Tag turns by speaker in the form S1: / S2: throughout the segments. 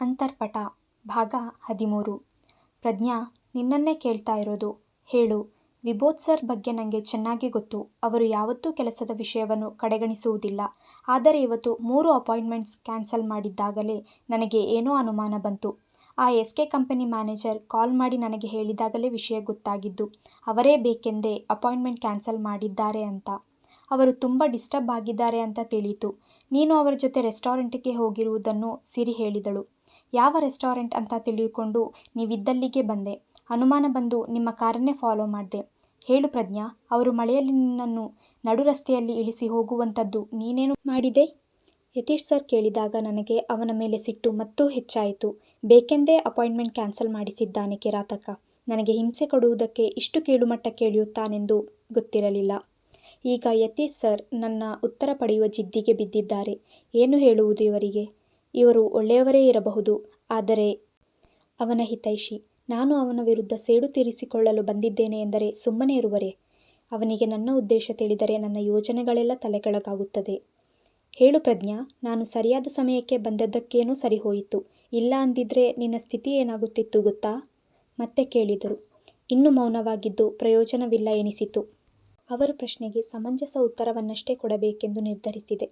S1: ಅಂತರ್ಪಟ, ಭಾಗ ಹದಿಮೂರು. ಪ್ರಜ್ಞಾ, ನಿನ್ನನ್ನೇ ಕೇಳ್ತಾ ಇರೋದು. ಹೇಳು ವಿಭೋತ್ ಸರ್ ಬಗ್ಗೆ ನನಗೆ ಚೆನ್ನಾಗಿ ಗೊತ್ತು. ಅವರು ಯಾವತ್ತೂ ಕೆಲಸದ ವಿಷಯವನ್ನು ಕಡೆಗಣಿಸುವುದಿಲ್ಲ. ಆದರೆ ಇವತ್ತು ಮೂರು ಅಪಾಯಿಂಟ್ಮೆಂಟ್ಸ್ ಕ್ಯಾನ್ಸಲ್ ಮಾಡಿದ್ದಾಗಲೇ ನನಗೆ ಏನೋ ಅನುಮಾನ ಬಂತು. ಆ S K company manager call ಮಾಡಿ ನನಗೆ ಹೇಳಿದಾಗಲೇ ವಿಷಯ ಗೊತ್ತಾಗಿದ್ದು, ಅವರೇ ಬೇಕೆಂದೇ ಅಪಾಯಿಂಟ್ಮೆಂಟ್ ಕ್ಯಾನ್ಸಲ್ ಮಾಡಿದ್ದಾರೆ ಅಂತ. ಅವರು ತುಂಬ ಡಿಸ್ಟರ್ಬ್ ಆಗಿದ್ದಾರೆ ಅಂತ ತಿಳಿಯಿತು. ನೀನು ಅವರ ಜೊತೆ ರೆಸ್ಟೋರೆಂಟಿಗೆ ಹೋಗಿರುವುದನ್ನು ಸಿರಿ ಹೇಳಿದಳು. ಯಾವ ರೆಸ್ಟೋರೆಂಟ್ ಅಂತ ತಿಳಿದುಕೊಂಡು ನೀವಿದ್ದಲ್ಲಿಗೆ ಬಂದೆ. ಅನುಮಾನ ಬಂದು ನಿಮ್ಮ ಕಾರನ್ನೇ ಫಾಲೋ ಮಾಡಿದೆ. ಹೇಳು ಪ್ರಜ್ಞಾ, ಅವರು ಮಳೆಯಲ್ಲಿ ನಿನ್ನನ್ನು ನಡು ರಸ್ತೆಯಲ್ಲಿ ಇಳಿಸಿ ಹೋಗುವಂಥದ್ದು ನೀನೇನು ಮಾಡಿದೆ? ಯತೀಶ್ ಸರ್ ಕೇಳಿದಾಗ ನನಗೆ ಅವನ ಮೇಲೆ ಸಿಟ್ಟು ಮತ್ತೂ ಹೆಚ್ಚಾಯಿತು. ಬೇಕೆಂದೇ ಅಪಾಯಿಂಟ್ಮೆಂಟ್ ಕ್ಯಾನ್ಸಲ್ ಮಾಡಿಸಿದ್ದಾನೆ ಕಿರಾತಕ. ನನಗೆ ಹಿಂಸೆ ಕೊಡುವುದಕ್ಕೆ ಇಷ್ಟು ಕೇಳುಮಟ್ಟ ಕೇಳಿಯುತ್ತಾನೆಂದು ಗೊತ್ತಿರಲಿಲ್ಲ. ಈಗ ಯತೀಶ್ ಸರ್ ನನ್ನ ಉತ್ತರ ಪಡೆಯುವ ಜಿದ್ದಿಗೆ ಬಿದ್ದಿದ್ದಾರೆ. ಏನು ಹೇಳುವುದು ಇವರಿಗೆ? ಇವರು ಒಳ್ಳೆಯವರೇ ಇರಬಹುದು. ಆದರೆ ಅವನ ಹಿತೈಷಿ, ನಾನು ಅವನ ವಿರುದ್ಧ ಸೇಡು ತೀರಿಸಿಕೊಳ್ಳಲು ಬಂದಿದ್ದೇನೆ ಎಂದರೆ ಸುಮ್ಮನೆ ಇರುವರೆ? ಅವನಿಗೆ ನನ್ನ ಉದ್ದೇಶ ತಿಳಿದರೆ ನನ್ನ ಯೋಜನೆಗಳೆಲ್ಲ ತಲೆಕೆಳಗಾಗುತ್ತದೆ. ಹೇಳು ಪ್ರಜ್ಞಾ, ನಾನು ಸರಿಯಾದ ಸಮಯಕ್ಕೆ ಬಂದದ್ದಕ್ಕೇನೋ ಸರಿಹೋಯಿತು. ಇಲ್ಲ ಅಂದಿದ್ರೆ ನಿನ್ನ ಸ್ಥಿತಿ ಏನಾಗುತ್ತಿತ್ತು ಗೊತ್ತಾ? ಮತ್ತೆ ಕೇಳಿದರು. ಇನ್ನು ಮೌನವಾಗಿದ್ದು ಪ್ರಯೋಜನವಿಲ್ಲ ಎನಿಸಿತು. ಅವರ ಪ್ರಶ್ನೆಗೆ ಸಮಂಜಸ ಉತ್ತರವನ್ನಷ್ಟೇ ಕೊಡಬೇಕೆಂದು ನಿರ್ಧರಿಸಿದೆ.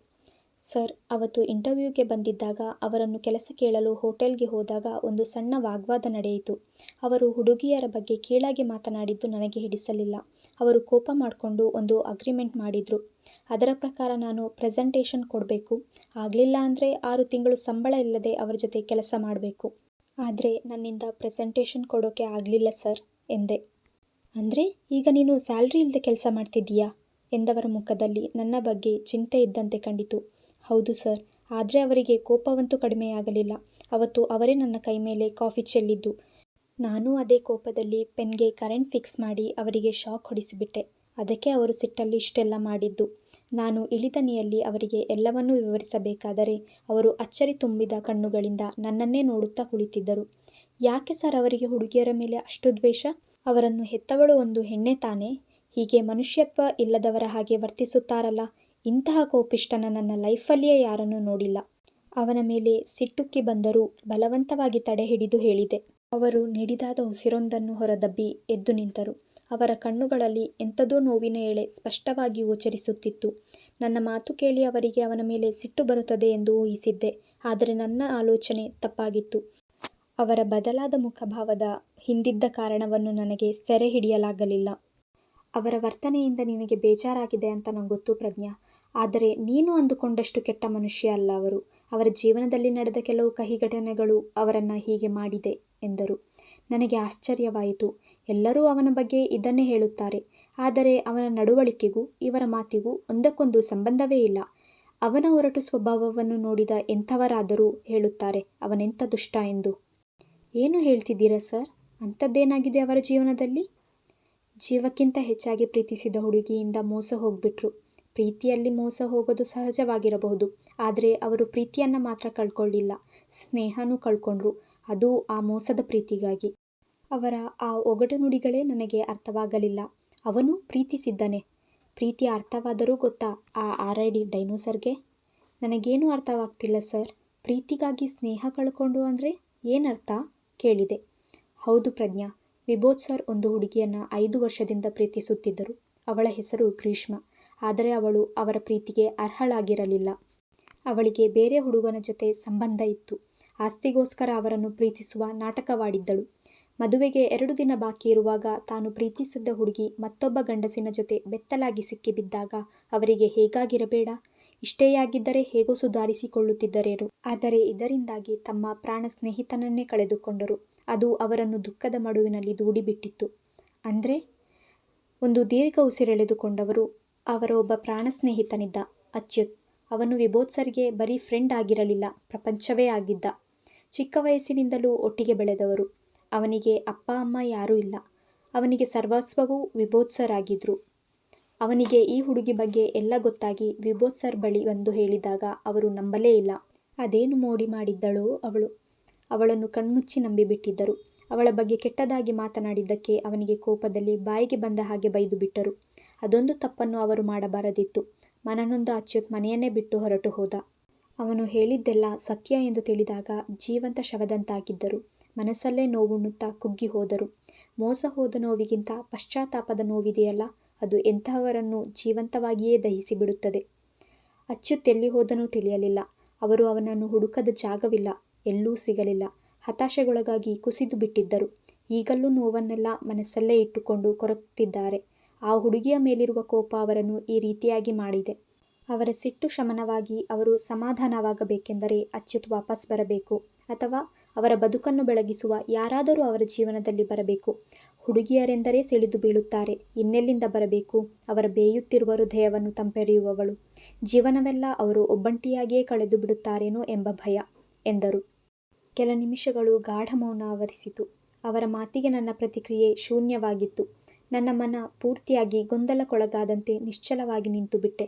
S1: ಸರ್, ಅವತ್ತು ಇಂಟರ್ವ್ಯೂಗೆ ಬಂದಿದ್ದಾಗ ಅವರನ್ನು ಕೆಲಸ ಕೇಳಲು ಹೋಟೆಲ್ಗೆ ಹೋದಾಗ ಒಂದು ಸಣ್ಣ ವಾಗ್ವಾದ ನಡೆಯಿತು. ಅವರು ಹುಡುಗಿಯರ ಬಗ್ಗೆ ಕೀಳಾಗಿ ಮಾತನಾಡಿದ್ದು ನನಗೆ ಹಿಡಿಸಲಿಲ್ಲ. ಅವರು ಕೋಪ ಮಾಡಿಕೊಂಡು ಒಂದು ಅಗ್ರಿಮೆಂಟ್ ಮಾಡಿದರು. ಅದರ ಪ್ರಕಾರ ನಾನು ಪ್ರೆಸೆಂಟೇಷನ್ ಕೊಡಬೇಕು. ಆಗಲಿಲ್ಲ ಅಂದರೆ ಆರು ತಿಂಗಳು ಸಂಬಳ ಇಲ್ಲದೆ ಅವರ ಜೊತೆ ಕೆಲಸ ಮಾಡಬೇಕು. ಆದರೆ ನನ್ನಿಂದ ಪ್ರೆಸೆಂಟೇಷನ್ ಕೊಡೋಕೆ ಆಗಲಿಲ್ಲ ಸರ್, ಎಂದೆ. ಅಂದರೆ ಈಗ ನೀನು ಸ್ಯಾಲ್ರಿ ಇಲ್ಲದೆ ಕೆಲಸ ಮಾಡ್ತಿದ್ದೀಯಾ? ಎಂದವರ ಮುಖದಲ್ಲಿ ನನ್ನ ಬಗ್ಗೆ ಚಿಂತೆ ಇದ್ದಂತೆ ಕಂಡಿತು. ಹೌದು ಸರ್. ಆದರೆ ಅವರಿಗೆ ಕೋಪವಂತೂ ಕಡಿಮೆಯಾಗಲಿಲ್ಲ. ಅವತ್ತು ಅವರೇ ನನ್ನ ಕೈ ಮೇಲೆ ಕಾಫಿ ಚೆಲ್ಲಿದ್ದು. ನಾನು ಅದೇ ಕೋಪದಲ್ಲಿ ಪೆನ್ಗೆ ಕರೆಂಟ್ ಫಿಕ್ಸ್ ಮಾಡಿ ಅವರಿಗೆ ಶಾಕ್ ಹೊಡಿಸಿಬಿಟ್ಟೆ. ಅದಕ್ಕೆ ಅವರು ಸಿಟ್ಟಲ್ಲಿ ಇಷ್ಟೆಲ್ಲ ಮಾಡಿದ್ದು. ನಾನು ಇಳಿದನಿಯಲ್ಲಿ ಅವರಿಗೆ ಎಲ್ಲವನ್ನೂ ವಿವರಿಸಬೇಕಾದರೆ ಅವರು ಅಚ್ಚರಿ ತುಂಬಿದ ಕಣ್ಣುಗಳಿಂದ ನನ್ನನ್ನೇ ನೋಡುತ್ತಾ ಕುಳಿತಿದ್ದರು. ಯಾಕೆ ಸರ್ ಅವರಿಗೆ ಹುಡುಗಿಯರ ಮೇಲೆ ಅಷ್ಟು ದ್ವೇಷ? ಅವರನ್ನು ಹೆತ್ತವಳು ಒಂದು ಹೆಣ್ಣೆ ತಾನೇ? ಹೀಗೆ ಮನುಷ್ಯತ್ವ ಇಲ್ಲದವರ ಹಾಗೆ ವರ್ತಿಸುತ್ತಾರಲ್ಲ. ಇಂತಹ ಕೋಪಿಷ್ಟನ ನನ್ನ ಲೈಫಲ್ಲಿಯೇ ಯಾರನ್ನೂ ನೋಡಿಲ್ಲ. ಅವನ ಮೇಲೆ ಸಿಟ್ಟುಕ್ಕಿ ಬಂದರೂ ಬಲವಂತವಾಗಿ ತಡೆ ಹಿಡಿದು ಹೇಳಿದೆ. ಅವರು ನಿಡಿದಾದ ಉಸಿರೊಂದನ್ನು ಹೊರದಬ್ಬಿ ಎದ್ದು ನಿಂತರು. ಅವರ ಕಣ್ಣುಗಳಲ್ಲಿ ಎಂಥದೋ ನೋವಿನ ಎಳೆ ಸ್ಪಷ್ಟವಾಗಿ ಗೋಚರಿಸುತ್ತಿತ್ತು. ನನ್ನ ಮಾತು ಕೇಳಿ ಅವರಿಗೆ ಅವನ ಮೇಲೆ ಸಿಟ್ಟು ಬರುತ್ತದೆ ಎಂದು ಊಹಿಸಿದ್ದೆ. ಆದರೆ ನನ್ನ ಆಲೋಚನೆ ತಪ್ಪಾಗಿತ್ತು. ಅವರ ಬದಲಾದ ಮುಖಭಾವದ ಹಿಂದಿದ್ದ ಕಾರಣವನ್ನು ನನಗೆ ಸೆರೆ ಹಿಡಿಯಲಾಗಲಿಲ್ಲ. ಅವರ ವರ್ತನೆಯಿಂದ ನಿನಗೆ ಬೇಜಾರಾಗಿದೆ ಅಂತ ನಂಗೊತ್ತು ಗೊತ್ತು ಪ್ರಜ್ಞಾ. ಆದರೆ ನೀನು ಅಂದುಕೊಂಡಷ್ಟು ಕೆಟ್ಟ ಮನುಷ್ಯ ಅಲ್ಲ ಅವರು. ಅವರ ಜೀವನದಲ್ಲಿ ನಡೆದ ಕೆಲವು ಕಹಿ ಘಟನೆಗಳು ಅವರನ್ನು ಹೀಗೆ ಮಾಡಿದೆ ಎಂದರು. ನನಗೆ ಆಶ್ಚರ್ಯವಾಯಿತು. ಎಲ್ಲರೂ ಅವನ ಬಗ್ಗೆ ಇದನ್ನೇ ಹೇಳುತ್ತಾರೆ. ಆದರೆ ಅವನ ನಡವಳಿಕೆಗೂ ಇವರ ಮಾತಿಗೂ ಒಂದಕ್ಕೊಂದು ಸಂಬಂಧವೇ ಇಲ್ಲ. ಅವನ ಒರಟು ಸ್ವಭಾವವನ್ನು ನೋಡಿದ ಎಂಥವರಾದರೂ ಹೇಳುತ್ತಾರೆ, ಅವನೆಂಥ ದುಷ್ಟ ಎಂದು. ಏನು ಹೇಳ್ತಿದ್ದೀರಾ ಸರ್? ಅಂಥದ್ದೇನಾಗಿದೆ ಅವರ ಜೀವನದಲ್ಲಿ? ಜೀವಕ್ಕಿಂತ ಹೆಚ್ಚಾಗಿ ಪ್ರೀತಿಸಿದ ಹುಡುಗಿಯಿಂದ ಮೋಸ ಹೋಗ್ಬಿಟ್ರು. ಪ್ರೀತಿಯಲ್ಲಿ ಮೋಸ ಹೋಗೋದು ಸಹಜವಾಗಿರಬಹುದು, ಆದರೆ ಅವರು ಪ್ರೀತಿಯನ್ನು ಮಾತ್ರ ಕಳ್ಕೊಳ್ಳಿಲ್ಲ, ಸ್ನೇಹನೂ ಕಳ್ಕೊಂಡ್ರು. ಅದು ಆ ಮೋಸದ ಪ್ರೀತಿಗಾಗಿ. ಅವರ ಆ ಒಗಟು ನುಡಿಗಳೇ ನನಗೆ ಅರ್ಥವಾಗಲಿಲ್ಲ. ಅವನು ಪ್ರೀತಿಸಿದ್ದಾನೆ. ಪ್ರೀತಿ ಅರ್ಥವಾದರೂ ಗೊತ್ತಾ ಆ ಆರಡಿ ಡೈನೋಸರ್ಗೆ? ನನಗೇನೂ ಅರ್ಥವಾಗ್ತಿಲ್ಲ ಸರ್. ಪ್ರೀತಿಗಾಗಿ ಸ್ನೇಹ ಕಳ್ಕೊಂಡು ಅಂದರೆ ಏನರ್ಥ? ಕೇಳಿದೆ. ಹೌದು ಪ್ರಜ್ಞಾ. ವಿಭೋತ್ ಸರ್ ಒಂದು ಹುಡುಗಿಯನ್ನು ಐದು ವರ್ಷದಿಂದ ಪ್ರೀತಿಸುತ್ತಿದ್ದರು. ಅವಳ ಹೆಸರು ಗ್ರೀಷ್ಮ. ಆದರೆ ಅವಳು ಅವರ ಪ್ರೀತಿಗೆ ಅರ್ಹಳಾಗಿರಲಿಲ್ಲ. ಅವಳಿಗೆ ಬೇರೆ ಹುಡುಗನ ಜೊತೆ ಸಂಬಂಧ ಇತ್ತು. ಆಸ್ತಿಗೋಸ್ಕರ ಅವರನ್ನು ಪ್ರೀತಿಸುವ ನಾಟಕವಾಡಿದ್ದಳು. ಮದುವೆಗೆ ಎರಡು ದಿನ ಬಾಕಿ ಇರುವಾಗ ತಾನು ಪ್ರೀತಿಸಿದ್ದ ಹುಡುಗಿ ಮತ್ತೊಬ್ಬ ಗಂಡಸಿನ ಜೊತೆ ಬೆತ್ತಲಾಗಿ ಸಿಕ್ಕಿಬಿದ್ದಾಗ ಅವರಿಗೆ ಹೇಗಾಗಿರಬೇಡ? ಇಷ್ಟೇ ಹೇಗೋ ಸುಧಾರಿಸಿಕೊಳ್ಳುತ್ತಿದ್ದರೇನು. ಆದರೆ ಇದರಿಂದಾಗಿ ತಮ್ಮ ಪ್ರಾಣ ಸ್ನೇಹಿತನನ್ನೇ ಕಳೆದುಕೊಂಡರು. ಅದು ಅವರನ್ನು ದುಃಖದ ಮಡುವಿನಲ್ಲಿ ದೂಡಿಬಿಟ್ಟಿತ್ತು. ಅಂದರೆ? ಒಂದು ದೀರ್ಘ ಉಸಿರೆಳೆದುಕೊಂಡವರು ಅವರ ಒಬ್ಬ ಪ್ರಾಣ ಸ್ನೇಹಿತನಿದ್ದ ಅಚ್ಯುತ್. ಅವನು ವಿಭೋತ್ಸರ್ಗೆ ಬರೀ ಫ್ರೆಂಡ್ ಆಗಿರಲಿಲ್ಲ, ಪ್ರಪಂಚವೇ ಆಗಿದ್ದ. ಚಿಕ್ಕ ವಯಸ್ಸಿನಿಂದಲೂ ಒಟ್ಟಿಗೆ ಬೆಳೆದವರು. ಅವನಿಗೆ ಅಪ್ಪ, ಅಮ್ಮ ಯಾರೂ ಇಲ್ಲ. ಅವನಿಗೆ ಸರ್ವಸ್ವವೂ ವಿಭೋತ್ಸರ್ ಸರ್ ಆಗಿದ್ದರು ಅವನಿಗೆ ಈ ಹುಡುಗಿ ಬಗ್ಗೆ ಎಲ್ಲ ಗೊತ್ತಾಗಿ ವಿಭೋತ್ಸರ್ ಬಳಿ ಬಂದು ಹೇಳಿದಾಗ ಅವರು ನಂಬಲೇ ಇಲ್ಲ. ಅದೇನು ಮೋಡಿ ಮಾಡಿದ್ದಳೋ ಅವಳು. ಅವಳನ್ನು ಕಣ್ಮುಚ್ಚಿ ನಂಬಿಬಿಟ್ಟಿದ್ದರು. ಅವಳ ಬಗ್ಗೆ ಕೆಟ್ಟದಾಗಿ ಮಾತನಾಡಿದ್ದಕ್ಕೆ ಅವನಿಗೆ ಕೋಪದಲ್ಲಿ ಬಾಯಿಗೆ ಬಂದ ಹಾಗೆ ಬೈದು ಬಿಟ್ಟರು. ಅದೊಂದು ತಪ್ಪನ್ನು ಅವರು ಮಾಡಬಾರದಿತ್ತು ಮನನೊಂದು ಅಚ್ಯುತ್ ಮನೆಯನ್ನೇ ಬಿಟ್ಟು ಹೊರಟು ಹೋದ ಅವನು ಹೇಳಿದ್ದೆಲ್ಲ ಸತ್ಯ ಎಂದು ತಿಳಿದಾಗ ಜೀವಂತ ಶವದಂತಾಗಿದ್ದರು. ಮನಸ್ಸಲ್ಲೇ ನೋವುಣ್ಣುತ್ತಾ ಕುಗ್ಗಿ ಹೋದರು. ಮೋಸ ಹೋದ ನೋವಿಗಿಂತ ಪಶ್ಚಾತ್ತಾಪದ ನೋವಿದೆಯಲ್ಲ, ಅದು ಎಂತಹವರನ್ನು ಜೀವಂತವಾಗಿಯೇ ದಹಿಸಿ ಬಿಡುತ್ತದೆ ಅಚ್ಯುತ್ ಎಲ್ಲಿ ಹೋದನೂ ತಿಳಿಯಲಿಲ್ಲ. ಅವರು ಅವನನ್ನು ಹುಡುಕದ ಜಾಗವಿಲ್ಲ. ಎಲ್ಲೂ ಸಿಗಲಿಲ್ಲ. ಹತಾಶೆಗೊಳಗಾಗಿ ಕುಸಿದು ಬಿಟ್ಟಿದ್ದರು. ಈಗಲೂ ನೋವನ್ನೆಲ್ಲ ಮನಸ್ಸಲ್ಲೇ ಇಟ್ಟುಕೊಂಡು ಕೊರಗುತ್ತಿದ್ದಾರೆ. ಆ ಹುಡುಗಿಯ ಮೇಲಿರುವ ಕೋಪ ಅವರನ್ನು ಈ ರೀತಿಯಾಗಿ ಮಾಡಿದೆ. ಅವರ ಸಿಟ್ಟು ಶಮನವಾಗಿ ಅವರು ಸಮಾಧಾನವಾಗಬೇಕೆಂದರೆ ಅಚ್ಯುತ್ ವಾಪಸ್ ಬರಬೇಕು. ಅಥವಾ ಅವರ ಬದುಕನ್ನು ಬೆಳಗಿಸುವ ಯಾರಾದರೂ ಅವರ ಜೀವನದಲ್ಲಿ ಬರಬೇಕು. ಹುಡುಗಿಯರೆಂದರೆ ಸಿಳಿದು ಬೀಳುತ್ತಾರೆ. ಇನ್ನೆಲ್ಲಿಂದ ಬರಬೇಕು ಅವರ ಬೇಯುತ್ತಿರುವ ಹೃದಯವನ್ನು ತಂಪೆರೆಯುವವಳು. ಜೀವನವೆಲ್ಲ ಅವರು ಒಬ್ಬಂಟಿಯಾಗಿಯೇ ಕಳೆದು ಬಿಡುತ್ತಾರೇನೋ ಎಂಬ ಭಯ, ಎಂದರು. ಕೆಲ ನಿಮಿಷಗಳು ಗಾಢ ಮೌನ ಆವರಿಸಿತು. ಅವರ ಮಾತಿಗೆ ನನ್ನ ಪ್ರತಿಕ್ರಿಯೆ ಶೂನ್ಯವಾಗಿತ್ತು. ನನ್ನ ಮನ ಪೂರ್ತಿಯಾಗಿ ಗೊಂದಲಕ್ಕೊಳಗಾದಂತೆ ನಿಶ್ಚಲವಾಗಿ ನಿಂತುಬಿಟ್ಟೆ.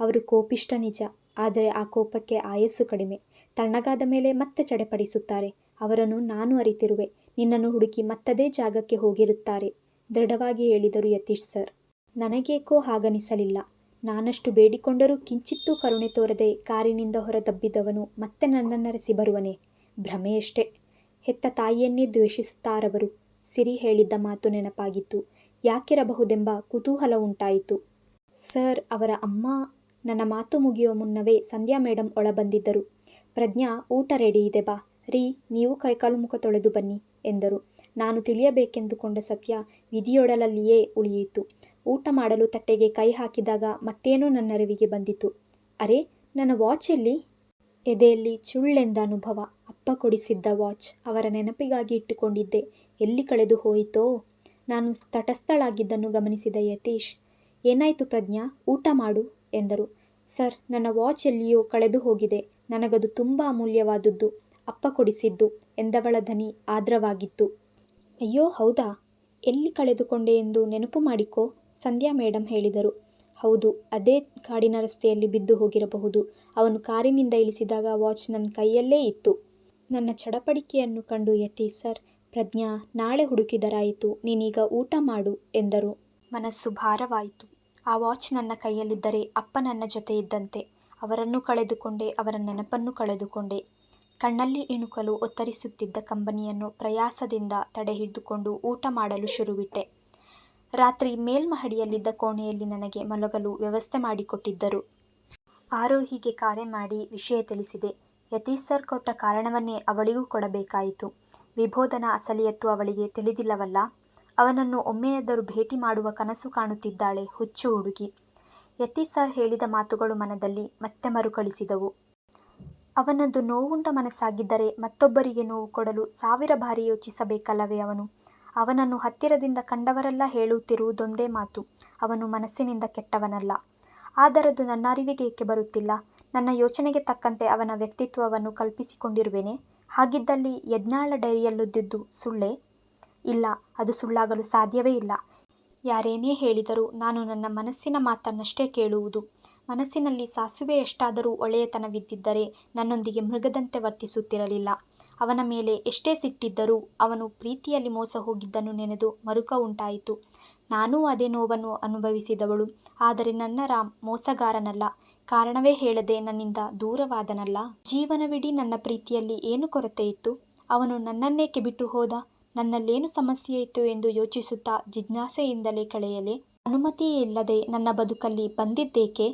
S1: ಅವರು ಕೋಪಿಷ್ಟ ನಿಜ. ಆದರೆ ಆ ಕೋಪಕ್ಕೆ ಆಯಸ್ಸು ಕಡಿಮೆ. ತಣ್ಣಗಾದ ಮೇಲೆ ಮತ್ತೆ ಚಡೆಪಡಿಸುತ್ತಾರೆ ಅವರನ್ನು ನಾನು ಅರಿತಿರುವೆ. ನಿನ್ನನ್ನು ಹುಡುಕಿ ಮತ್ತದೇ ಜಾಗಕ್ಕೆ ಹೋಗಿರುತ್ತಾರೆ, ದೃಢವಾಗಿ ಹೇಳಿದರು ಯತೀಶ್ ಸರ್. ನನಗೇಕೋ ಹಾಗನಿಸಲಿಲ್ಲ. ನಾನಷ್ಟು ಬೇಡಿಕೊಂಡರೂ ಕಿಂಚಿತ್ತೂ ಕರುಣೆ ತೋರದೆ ಕಾರಿನಿಂದ ಹೊರದಬ್ಬಿದವನು ಮತ್ತೆ ನನ್ನನ್ನರಸಿ ಬರುವನೇ? ಭ್ರಮೆಯಷ್ಟೇ ಹೆತ್ತ ತಾಯಿಯನ್ನೇ ದ್ವೇಷಿಸುತ್ತಾರವರು. ಸಿರಿ ಹೇಳಿದ್ದ ಮಾತು ನೆನಪಾಗಿತ್ತು. ಯಾಕಿರಬಹುದೆಂಬ ಕುತೂಹಲ ಉಂಟಾಯಿತು. ಸರ್, ಅವರ ಅಮ್ಮ ನನ್ನ ಮಾತು ಮುಗಿಯುವ ಮುನ್ನವೇ ಸಂಧ್ಯಾ ಮೇಡಂ ಒಳ ಬಂದಿದ್ದರು. ಪ್ರಜ್ಞಾ, ಊಟ ರೆಡಿ ಇದೆ ಬಾ. ರೀ, ನೀವು ಕೈಕಾಲು ಮುಖ ತೊಳೆದು ಬನ್ನಿ, ಎಂದರು. ನಾನು ತಿಳಿಯಬೇಕೆಂದುಕೊಂಡ ಸತ್ಯ ವಿಧಿಯೊಡಲಲ್ಲಿಯೇ ಉಳಿಯಿತು. ಊಟ ಮಾಡಲು ತಟ್ಟೆಗೆ ಕೈ ಹಾಕಿದಾಗ ಮತ್ತೇನೋ ನನ್ನರಿವಿಗೆ ಬಂದಿತು. ಅರೆ, ನನ್ನ ವಾಚ್ ಎಲ್ಲಿ? ಎದೆಯಲ್ಲಿ ಚುಳ್ಳೆಂದ ಅನುಭವ. ಅಪ್ಪ ಕೊಡಿಸಿದ್ದ ವಾಚ್. ಅವರ ನೆನಪಿಗಾಗಿ ಇಟ್ಟುಕೊಂಡಿದ್ದೆ. ಎಲ್ಲಿ ಕಳೆದು ಹೋಯಿತೋ? ನಾನು ತಟಸ್ಥಳಾಗಿದ್ದನ್ನು ಗಮನಿಸಿದ ಯತೀಶ್, ಏನಾಯಿತು ಪ್ರಜ್ಞಾ, ಊಟ ಮಾಡು ಎಂದರು. ಸರ್, ನನ್ನ ವಾಚ್ ಎಲ್ಲಿಯೋ ಕಳೆದು ಹೋಗಿದೆ. ನನಗದು ತುಂಬ ಅಮೂಲ್ಯವಾದುದ್ದು. ಅಪ್ಪ ಕೊಡಿಸಿದ್ದು ಎಂದವಳ ಧನಿ ಆದ್ರವಾಗಿತ್ತು ಅಯ್ಯೋ, ಹೌದಾ? ಎಲ್ಲಿ ಕಳೆದುಕೊಂಡೆ ಎಂದು ನೆನಪು ಮಾಡಿಕೋ ಸಂಧ್ಯಾ ಮೇಡಮ್ ಹೇಳಿದರು. ಹೌದು, ಅದೇ ಕಾಡಿನ ರಸ್ತೆಯಲ್ಲಿ ಬಿದ್ದು ಹೋಗಿರಬಹುದು. ಅವನು ಕಾರಿನಿಂದ ಇಳಿಸಿದಾಗ ವಾಚ್ ನನ್ನ ಕೈಯಲ್ಲೇ ಇತ್ತು. ನನ್ನ ಚಡಪಡಿಕೆಯನ್ನು ಕಂಡು ಯತೀಶ್, ಸರ್ ಪ್ರಜ್ಞಾ, ನಾಳೆ ಹುಡುಕಿದರಾಯಿತು. ನೀನೀಗ ಊಟ ಮಾಡು ಎಂದರು. ಮನಸ್ಸು ಭಾರವಾಯಿತು. ಆ ವಾಚ್ ನನ್ನ ಕೈಯಲ್ಲಿದ್ದರೆ ಅಪ್ಪ ನನ್ನ ಜೊತೆ ಇದ್ದಂತೆ. ಅವರನ್ನು ಕಳೆದುಕೊಂಡೆ, ಅವರ ನೆನಪನ್ನು ಕಳೆದುಕೊಂಡೆ. ಕಣ್ಣಲ್ಲಿ ಇಣುಕಲು ಒತ್ತರಿಸುತ್ತಿದ್ದ ಕಂಬನಿಯನ್ನು ಪ್ರಯಾಸದಿಂದ ತಡೆಹಿಡಿದುಕೊಂಡು ಊಟ ಮಾಡಲು ಶುರುವಿಟ್ಟೆ. ರಾತ್ರಿ ಮೇಲ್ಮಹಡಿಯಲ್ಲಿದ್ದ ಕೋಣೆಯಲ್ಲಿ ನನಗೆ ಮಲಗಲು ವ್ಯವಸ್ಥೆ ಮಾಡಿಕೊಟ್ಟಿದ್ದರು. ಆರೋಹಿಗೆ ಕರೆ ಮಾಡಿ ವಿಷಯ ತಿಳಿಸಿದೆ. ಯತೀಶ್ ಸರ್ ಕೊಟ್ಟ ಕಾರಣವನ್ನೇ ಅವಳಿಗೂ ಕೊಡಬೇಕಾಯಿತು. ವಿಭೋದನ ಅಸಲಿಯತ್ತು ಅವಳಿಗೆ ತಿಳಿದಿಲ್ಲವಲ್ಲ. ಅವನನ್ನು ಒಮ್ಮೆಯಾದರೂ ಭೇಟಿ ಮಾಡುವ ಕನಸು ಕಾಣುತ್ತಿದ್ದಾಳೆ ಹುಚ್ಚು ಹುಡುಗಿ. ಯತಿ ಸರ್ ಹೇಳಿದ ಮಾತುಗಳು ಮನದಲ್ಲಿ ಮತ್ತೆ ಮರುಕಳಿಸಿದವು. ಅವನದ್ದು ನೋವುಂಟ ಮನಸ್ಸಾಗಿದ್ದರೆ ಮತ್ತೊಬ್ಬರಿಗೆ ನೋವು ಕೊಡಲು ಸಾವಿರ ಬಾರಿ ಯೋಚಿಸಬೇಕಲ್ಲವೇ ಅವನು? ಅವನನ್ನು ಹತ್ತಿರದಿಂದ ಕಂಡವರೆಲ್ಲ ಹೇಳುತ್ತಿರುವುದೊಂದೇ ಮಾತು ಅವನು ಮನಸ್ಸಿನಿಂದ ಕೆಟ್ಟವನಲ್ಲ. ಆದರದು ನನ್ನ ಅರಿವಿಗೆ ಏಕೆ ಬರುತ್ತಿಲ್ಲ? ನನ್ನ ಯೋಚನೆಗೆ ತಕ್ಕಂತೆ ಅವನ ವ್ಯಕ್ತಿತ್ವವನ್ನು ಕಲ್ಪಿಸಿಕೊಂಡಿರುವೆನೇ? ಹಾಗಿದ್ದಲ್ಲಿ ಯಜ್ಞಾಳ ಡೈರಿಯಲ್ಲಿದ್ದುದು ಸುಳ್ಳೇ? ಇಲ್ಲ, ಅದು ಸುಳ್ಳಾಗಲು ಸಾಧ್ಯವೇ ಇಲ್ಲ. ಯಾರೇನೇ ಹೇಳಿದರೂ ನಾನು ನನ್ನ ಮನಸ್ಸಿನ ಮಾತನ್ನಷ್ಟೇ ಕೇಳುವುದು. ಮನಸ್ಸಿನಲ್ಲಿ ಸಾಸಿವೆಯಷ್ಟಾದರೂ ಒಳ್ಳೆಯತನವಿದ್ದಿದ್ದರೆ ನನ್ನೊಂದಿಗೆ ಮೃಗದಂತೆ ವರ್ತಿಸುತ್ತಿರಲಿಲ್ಲ. ಅವನ ಮೇಲೆ ಎಷ್ಟೇ ಸಿಟ್ಟಿದ್ದರೂ ಅವನು ಪ್ರೀತಿಯಲ್ಲಿ ಮೋಸ ಹೋಗಿದ್ದನ್ನು ನೆನೆದು ಮರುಕ ಉಂಟಾಯಿತು. ನಾನೂ ಅದೇ ನೋವನ್ನು ಅನುಭವಿಸಿದವಳು. ಆದರೆ ನನ್ನ ರಾಮ್ ಮೋಸಗಾರನಲ್ಲ. ಕಾರಣವೇ ಹೇಳದೆ ನನ್ನಿಂದ ದೂರವಾದನಲ್ಲ. ಜೀವನವಿಡೀ ನನ್ನ ಪ್ರೀತಿಯಲ್ಲಿ ಏನು ಕೊರತೆಯಿತ್ತು? ಅವನು ನನ್ನನ್ನೇಕೆ ಬಿಟ್ಟು ಹೋದ? ನನ್ನಲ್ಲೇನು ಸಮಸ್ಯೆಯಿತ್ತು ಎಂದು ಯೋಚಿಸುತ್ತಾ ಜಿಜ್ಞಾಸೆಯಿಂದಲೇ ಕಳೆಯಲೆ ಅನುಮತಿಯೇ ಇಲ್ಲದೆ ನನ್ನ ಬದುಕಲ್ಲಿ ಬಂದಿದ್ದೇಕೆ?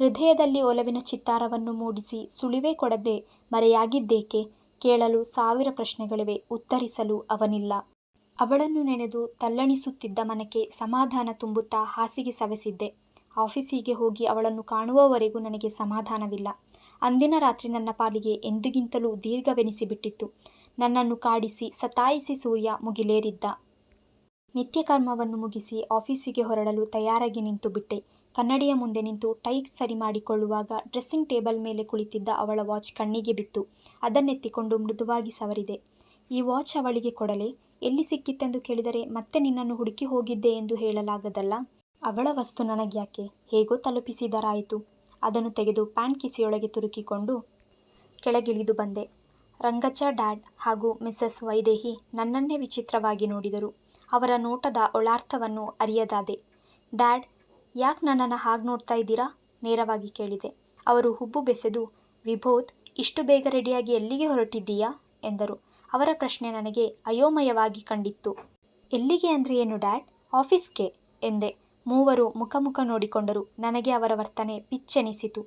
S1: ಹೃದಯದಲ್ಲಿ ಒಲವಿನ ಚಿತ್ತಾರವನ್ನು ಮೂಡಿಸಿ ಸುಳಿವೇ ಕೊಡದೆ ಮರೆಯಾಗಿದ್ದೇಕೆ? ಕೇಳಲು ಸಾವಿರ ಪ್ರಶ್ನೆಗಳಿವೆ. ಉತ್ತರಿಸಲು ಅವನಿಲ್ಲ. ಅವಳನ್ನು ನೆನೆದು ತಲ್ಲಣಿಸುತ್ತಿದ್ದ ಮನಕ್ಕೆ ಸಮಾಧಾನ ತುಂಬುತ್ತಾ ಹಾಸಿಗೆ ಸವೆಸಿದ್ದೆ. ಆಫೀಸಿಗೆ ಹೋಗಿ ಅವಳನ್ನು ಕಾಣುವವರೆಗೂ ನನಗೆ ಸಮಾಧಾನವಿಲ್ಲ. ಅಂದಿನ ರಾತ್ರಿ ನನ್ನ ಪಾಲಿಗೆ ಎಂದಿಗಿಂತಲೂ ದೀರ್ಘವೆನಿಸಿಬಿಟ್ಟಿತ್ತು ನನ್ನನ್ನು ಕಾಡಿಸಿ ಸತಾಯಿಸಿ ಸೂರ್ಯ ಮುಗಿಲೇರಿದ್ದ. ನಿತ್ಯಕರ್ಮವನ್ನು ಮುಗಿಸಿ ಆಫೀಸಿಗೆ ಹೊರಡಲು ತಯಾರಾಗಿ ನಿಂತುಬಿಟ್ಟೆ. ಕನ್ನಡಿಯ ಮುಂದೆ ನಿಂತು ಟೈಟ್ ಸರಿ ಮಾಡಿಕೊಳ್ಳುವಾಗ ಡ್ರೆಸ್ಸಿಂಗ್ ಟೇಬಲ್ ಮೇಲೆ ಕುಳಿತಿದ್ದ ಅವಳ ವಾಚ್ ಕಣ್ಣಿಗೆ ಬಿತ್ತು. ಅದನ್ನೆತ್ತಿಕೊಂಡು ಮೃದುವಾಗಿ ಸವರಿದೆ. ಈ ವಾಚ್ ಅವಳಿಗೆ ಕೊಡಲೇ? ಎಲ್ಲಿ ಸಿಕ್ಕಿತೆಂದು ಕೇಳಿದರೆ ಮತ್ತೆ ನಿನ್ನನ್ನು ಹುಡುಕಿ ಹೋಗಿದ್ದೆ ಎಂದು ಹೇಳಲಾಗದಲ್ಲ. ಅವಳ ವಸ್ತು ನನಗ್ಯಾಕೆ? ಹೇಗೋ ತಲುಪಿಸಿದರಾಯಿತು. ಅದನ್ನು ತೆಗೆದು ಪ್ಯಾಂಟ್ ಕಿಸಿಯೊಳಗೆ ತುರುಕಿಕೊಂಡು ಕೆಳಗಿಳಿದು ಬಂದೆ. ರಂಗಚ್ಚ, ಡ್ಯಾಡ್ ಹಾಗೂ ಮಿಸ್ಸಸ್ ವೈದೇಹಿ ನನ್ನನ್ನೇ ವಿಚಿತ್ರವಾಗಿ ನೋಡಿದರು. ಅವರ ನೋಟದ ಒಳಾರ್ಥವನ್ನು ಅರಿಯದಾದೆ. ಡ್ಯಾಡ್, ಯಾಕೆ ನನ್ನನ್ನು ಹಾಗೆ ನೋಡ್ತಾ ಇದ್ದೀರಾ? ನೇರವಾಗಿ ಕೇಳಿದೆ. ಅವರು ಹುಬ್ಬು ಬೆಸೆದು, ವಿಭೋತ್, ಇಷ್ಟು ಬೇಗ ರೆಡಿಯಾಗಿ ಎಲ್ಲಿಗೆ ಹೊರಟಿದ್ದೀಯಾ ಎಂದರು ಅವರ ಪ್ರಶ್ನೆ ನನಗೆ ಅಯೋಮಯವಾಗಿ ಕಂಡಿತ್ತು. ಎಲ್ಲಿಗೆ ಅಂದರೆ ಏನು, ಡ್ಯಾಡ್? ಆಫೀಸ್ಗೆ? ಎಂದೆ. ಮೂವರು ಮುಖ ಮುಖ ನೋಡಿಕೊಂಡರು. ನನಗೆ ಅವರ ವರ್ತನೆ ಪಿಚ್ಚೆನಿಸಿತು.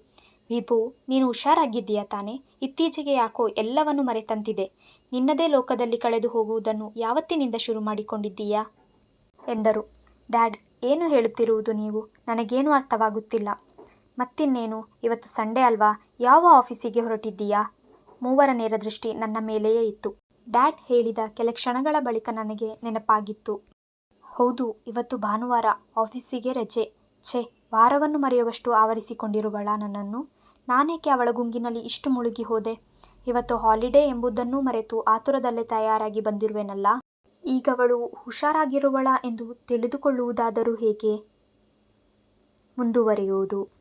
S1: ವಿಭು, ನೀನು ಹುಷಾರಾಗಿದ್ದೀಯಾ ತಾನೆ? ಇತ್ತೀಚೆಗೆ ಯಾಕೋ ಎಲ್ಲವನ್ನು ಮರೆತಂತಿದೆ. ನಿನ್ನದೇ ಲೋಕದಲ್ಲಿ ಕಳೆದು ಹೋಗುವುದನ್ನು ಯಾವತ್ತಿನಿಂದ ಶುರು ಮಾಡಿಕೊಂಡಿದ್ದೀಯಾ? ಎಂದರು. ಡ್ಯಾಡ್, ಏನು ಹೇಳುತ್ತಿರುವುದು ನೀವು? ನನಗೇನು ಅರ್ಥವಾಗುತ್ತಿಲ್ಲ. ಮತ್ತಿನ್ನೇನು? ಇವತ್ತು ಸಂಡೇ ಅಲ್ವಾ? ಯಾವ ಆಫೀಸಿಗೆ ಹೊರಟಿದ್ದೀಯಾ? ಮೂವರ ನೇರ ದೃಷ್ಟಿ ನನ್ನ ಮೇಲೆಯೇ ಇತ್ತು. ಡ್ಯಾಡ್ ಹೇಳಿದ ಕೆಲ ಕ್ಷಣಗಳ ಬಳಿಕ ನನಗೆ ನೆನಪಾಗಿತ್ತು. ಹೌದು, ಇವತ್ತು ಭಾನುವಾರ ಆಫೀಸಿಗೆ ರಜೆ. ಛೇ, ವಾರವನ್ನು ಮರೆಯುವಷ್ಟು ಆವರಿಸಿಕೊಂಡಿರುವಳ ನನ್ನನ್ನು. ನಾನೇಕೆ ಅವಳ ಗುಂಗಿನಲ್ಲಿ ಇಷ್ಟು ಮುಳುಗಿ ಹೋದೆ? ಇವತ್ತು ಹಾಲಿಡೇ ಎಂಬುದನ್ನೂ ಮರೆತು ಆತುರದಲ್ಲೇ ತಯಾರಾಗಿ ಬಂದಿರುವೆನಲ್ಲ? ಈಗವಳು ಹುಷಾರಾಗಿರುವಳ ಎಂದು ತಿಳಿದುಕೊಳ್ಳುವುದಾದರೂ ಹೇಗೆ? ಮುಂದುವರಿಯುವುದು.